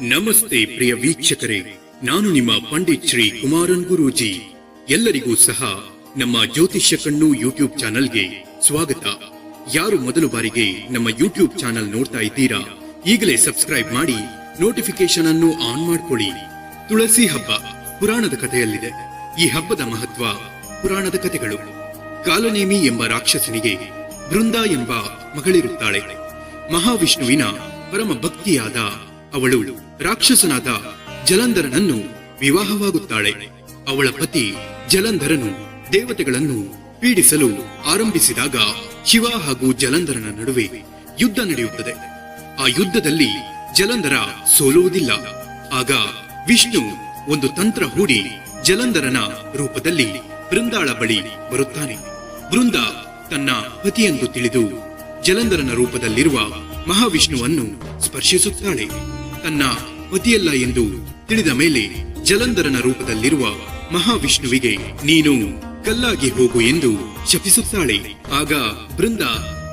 ನಮಸ್ತೆ ಪ್ರಿಯ ವೀಕ್ಷಕರೇ. ನಾನು ನಿಮ್ಮ ಪಂಡಿತ್ ಶ್ರೀ ಕುಮಾರನ್ ಗುರೂಜಿ. ಎಲ್ಲರಿಗೂ ಸಹ ನಮ್ಮ ಜ್ಯೋತಿಷ್ಯ ಕಣ್ಣು ಯೂಟ್ಯೂಬ್ ಚಾನಲ್ಗೆ ಸ್ವಾಗತ. ಯಾರು ಮೊದಲು ಬಾರಿಗೆ ನಮ್ಮ ಯೂಟ್ಯೂಬ್ ಚಾನಲ್ ನೋಡ್ತಾ ಇದ್ದೀರಾ, ಈಗಲೇ ಸಬ್ಸ್ಕ್ರೈಬ್ ಮಾಡಿ ನೋಟಿಫಿಕೇಶನ್ ಅನ್ನು ಆನ್ ಮಾಡ್ಕೊಳ್ಳಿ. ತುಳಸಿ ಹಬ್ಬ ಪುರಾಣದ ಕಥೆಯಲ್ಲಿದೆ. ಈ ಹಬ್ಬದ ಮಹತ್ವ ಪುರಾಣದ ಕಥೆಗಳು. ಕಾಲನೇಮಿ ಎಂಬ ರಾಕ್ಷಸನಿಗೆ ಬೃಂದ ಎಂಬ ಮಗಳಿರುತ್ತಾಳೆ. ಮಹಾವಿಷ್ಣುವಿನ ಪರಮ ಭಕ್ತಿಯಾದ ಅವಳು ರಾಕ್ಷಸನಾದ ಜಲಂಧರನನ್ನು ವಿವಾಹವಾಗುತ್ತಾಳೆ. ಅವಳ ಪತಿ ಜಲಂಧರನು ದೇವತೆಗಳನ್ನು ಪೀಡಿಸಲು ಆರಂಭಿಸಿದಾಗ ಶಿವ ಹಾಗೂ ಜಲಂಧರನ ನಡುವೆ ಯುದ್ಧ ನಡೆಯುತ್ತದೆ. ಆ ಯುದ್ಧದಲ್ಲಿ ಜಲಂಧರ ಸೋಲುವುದಿಲ್ಲ. ಆಗ ವಿಷ್ಣು ಒಂದು ತಂತ್ರ ಹೂಡಿ ಜಲಂಧರನ ರೂಪದಲ್ಲಿ ಬೃಂದಾಳ ಬಳಿ ಬರುತ್ತಾನೆ. ಬೃಂದ ತನ್ನ ಪತಿಯೆಂದು ತಿಳಿದು ಜಲಂಧರನ ರೂಪದಲ್ಲಿರುವ ಮಹಾವಿಷ್ಣುವನ್ನು ಸ್ಪರ್ಶಿಸುತ್ತಾಳೆ. ತನ್ನ ಪತಿಯಲ್ಲ ಎಂದು ತಿಳಿದ ಮೇಲೆ ಜಲಂಧರನ ರೂಪದಲ್ಲಿರುವ ಮಹಾವಿಷ್ಣುವಿಗೆ, ನೀನು ಕಲ್ಲಾಗಿ ಹೋಗು ಎಂದು ಶಪಿಸುತ್ತಾಳೆ. ಆಗ ಬೃಂದ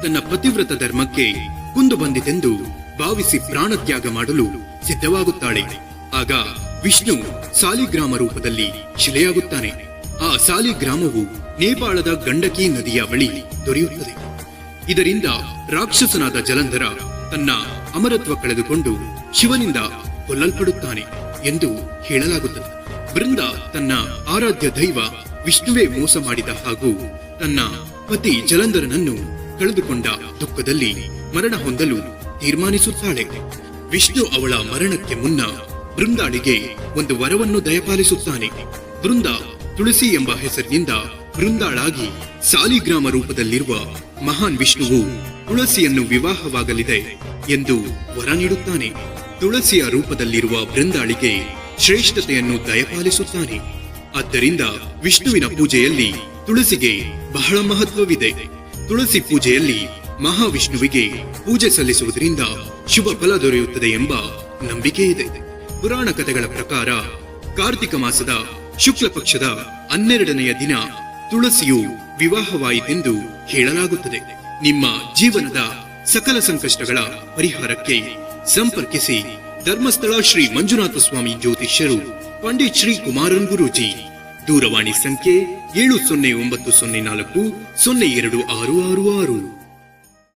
ತನ್ನ ಪತಿವ್ರತ ಧರ್ಮಕ್ಕೆ ಕುಂದು ಬಂದಿತೆಂದು ಭಾವಿಸಿ ಪ್ರಾಣತ್ಯಾಗ ಮಾಡಲು ಸಿದ್ಧವಾಗುತ್ತಾಳೆ. ಆಗ ವಿಷ್ಣು ಸಾಲಿಗ್ರಾಮ ರೂಪದಲ್ಲಿ ಶಿಲೆಯಾಗುತ್ತಾನೆ. ಆ ಸಾಲಿಗ್ರಾಮವು ನೇಪಾಳದ ಗಂಡಕಿ ನದಿಯ ಬಳಿ ದೊರೆಯುತ್ತದೆ. ಇದರಿಂದ ರಾಕ್ಷಸನಾದ ಜಲಂಧರ ತನ್ನ ಅಮರತ್ವ ಕಳೆದುಕೊಂಡು ಶಿವನಿಂದ ಕೊಲ್ಲಲ್ಪಡುತ್ತಾನೆ ಎಂದು ಹೇಳಲಾಗುತ್ತದೆ. ಬೃಂದ ತನ್ನ ಆರಾಧ್ಯ ದೈವ ವಿಷ್ಣುವೇ ಮೋಸ ಮಾಡಿದ ಹಾಗೂ ತನ್ನ ಪತಿ ಜಲಂಧರನನ್ನು ಕಳೆದುಕೊಂಡ ದುಃಖದಲ್ಲಿ ಮರಣ ಹೊಂದಲು ತೀರ್ಮಾನಿಸುತ್ತಾಳೆ. ವಿಷ್ಣು ಅವಳ ಮರಣಕ್ಕೆ ಮುನ್ನ ಬೃಂದಾಳಿಗೆ ಒಂದು ವರವನ್ನು ದಯಪಾಲಿಸುತ್ತಾನೆ. ಬೃಂದ ತುಳಸಿ ಎಂಬ ಹೆಸರಿನಿಂದ ಬೃಂದಾಳಾಗಿ ಸಾಲಿಗ್ರಾಮ ರೂಪದಲ್ಲಿರುವ ಮಹಾನ್ ವಿಷ್ಣುವು ತುಳಸಿಯನ್ನು ವಿವಾಹವಾಗಲಿದೆ ಎಂದು ವರ ನೀಡುತ್ತಾನೆ. ತುಳಸಿಯ ರೂಪದಲ್ಲಿರುವ ಬೃಂದಾಳಿಗೆ ಶ್ರೇಷ್ಠತೆಯನ್ನು ದಯಪಾಲಿಸುತ್ತಾನೆ. ಆದ್ದರಿಂದ ವಿಷ್ಣುವಿನ ಪೂಜೆಯಲ್ಲಿ ತುಳಸಿಗೆ ಬಹಳ ಮಹತ್ವವಿದೆ. ತುಳಸಿ ಪೂಜೆಯಲ್ಲಿ ಮಹಾವಿಷ್ಣುವಿಗೆ ಪೂಜೆ ಸಲ್ಲಿಸುವುದರಿಂದ ಶುಭ ಫಲ ದೊರೆಯುತ್ತದೆ ಎಂಬ ನಂಬಿಕೆ ಇದೆ. ಪುರಾಣ ಕಥೆಗಳ ಪ್ರಕಾರ ಕಾರ್ತಿಕ ಮಾಸದ ಶುಕ್ಲ ಪಕ್ಷದ ಹನ್ನೆರಡನೆಯ ದಿನ ತುಳಸಿಯು ವಿವಾಹವಾಯಿತೆಂದು ಹೇಳಲಾಗುತ್ತದೆ. ನಿಮ್ಮ ಜೀವನದ ಸಕಲ ಸಂಕಷ್ಟಗಳ ಪರಿಹಾರಕ್ಕೆ ಸಂಪರ್ಕಿಸಿ ಧರ್ಮಸ್ಥಳ ಶ್ರೀ ಮಂಜುನಾಥ ಸ್ವಾಮಿ ಜ್ಯೋತಿಷ್ಯರು, ಪಂಡಿತ್ ಶ್ರೀ ಕುಮಾರನ್ ಗುರುಜಿ. ದೂರವಾಣಿ ಸಂಖ್ಯೆ ಏಳು ಸೊನ್ನೆ ಒಂಬತ್ತು ಸೊನ್ನೆ ನಾಲ್ಕು ಸೊನ್ನೆ ಎರಡು ಆರು ಆರು ಆರು.